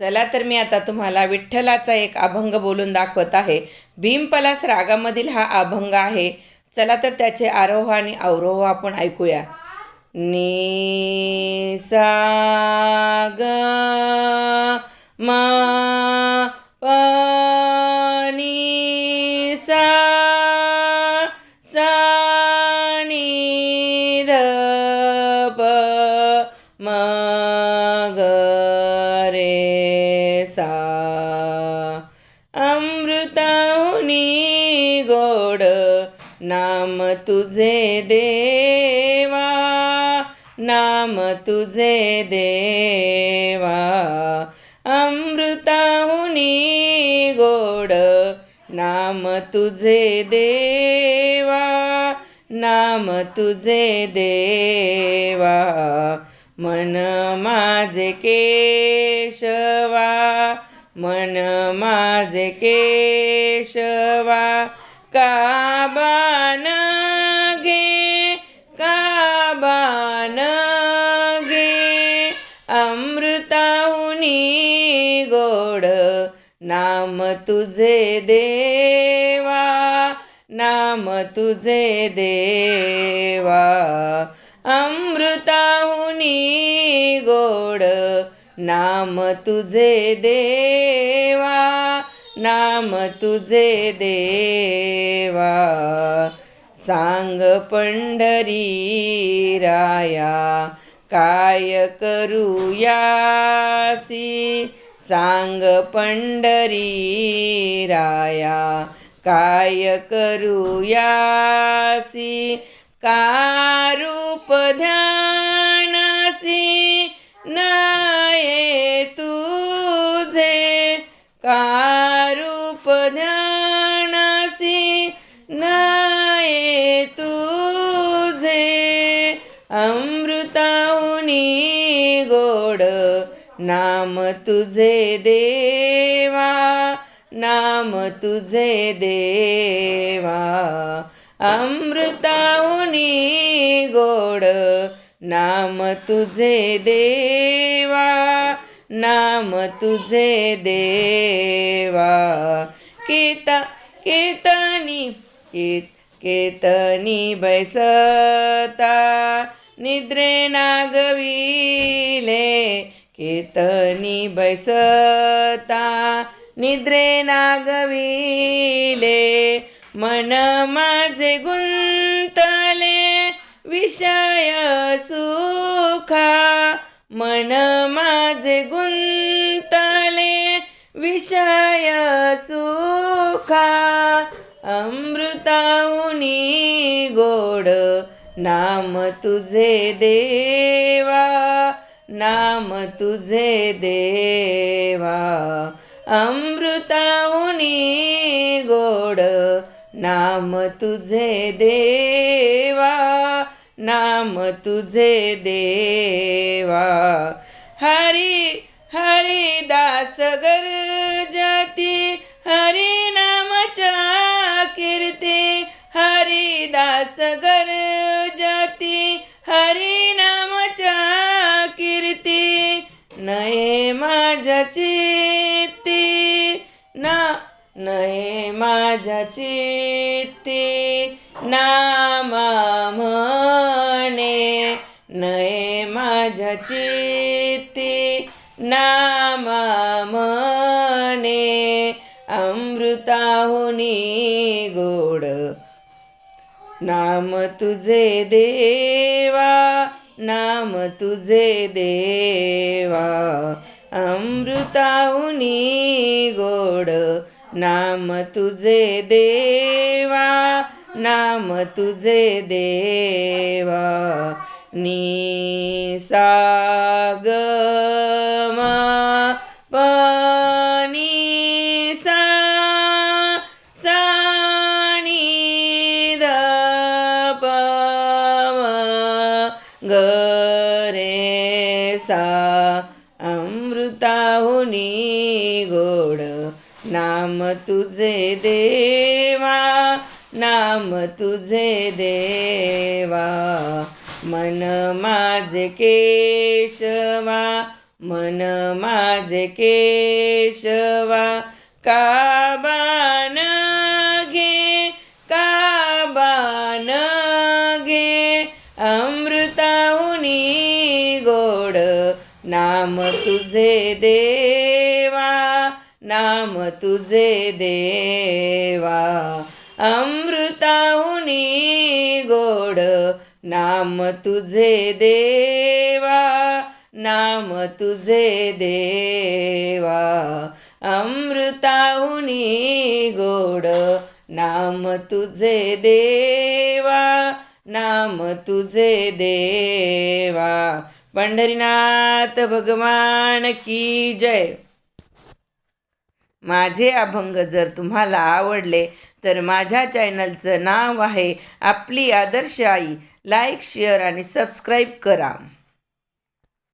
चला तर मी आता तुम्हाला विठ्ठलाचा एक अभंग बोलून दाखवत आहे. भीमपलास रागामधील हा अभंग आहे. चला तर त्याचे आरोह आणि अवरोह आपण ऐकूया. नी सा ग मा नाम तुझे देवा नाम तुझे देवा. अमृताहुनी गोड नाम तुझे देवा नाम तुझे देवा. मन माझे केशवा मन माझे केशवा. काबान घे काबान घे अमृताहुनी गोड नाम तुझे देवा नाम तुझे देवा अमृताहुनी गोड नाम तुझे देवा नाम तुझे देवा सांग पंढरी राया काय करूयासी? सांग पंढरी राया काय करूयासी? का रूप ध्यानासी नाये तुझे का ध्यानासी नाये तुझे. अमृताहुनी गोड नाम तुझे देवा नाम तुझे देवा. अमृताहुनी गोड नाम तुझे देवा नाम तुझे देवा. केता केतनी केत केतनी बैसता निद्रे नागविले केतनी बैसता निद्रे नागविले मन माझे गुंतले विषय सुखा मन माझे गुंत विषय सुखा अमृताहुनी गोड नाम तुझे देवा नाम तुझे देवा अमृताहुनी गोड नाम तुझे देवा नाम तुझे देवा हरी हरिदास गरजती हरी नामच्या कीर्ती हरिदास गरजती हरी नामच्या कीर्ती नये माझ्या चित्ती ना नये माझ्या चित्ती। नामा म्हणे नये माझ्या चित्ती। नामामने अमृताहुनी गोड. नाम तुझे देवा नाम तुझे देवा अमृताहुनी गोड. नाम तुझे देवा नाम तुझे देवा नि ग रे सा अमृताहुनी गोड नाम तुझे देवा नाम तुझे देवा. मन माझे केशवा मन माझे केशवा का नाम तुझे देवा नाम तुझे देवा. अमृताहुनी गोड नाम तुझे देवा नाम तुझे देवा. अमृताहुनी गोड नाम तुझे देवा नाम तुझे देवा. पंढरीनाथ भगवान की जय. माझे अभंग जर तुम्हाला आवडले तर माझ्या चॅनलचं नाव आहे आपली आदर्श आई. लाईक शेअर आणि सबस्क्राईब करा.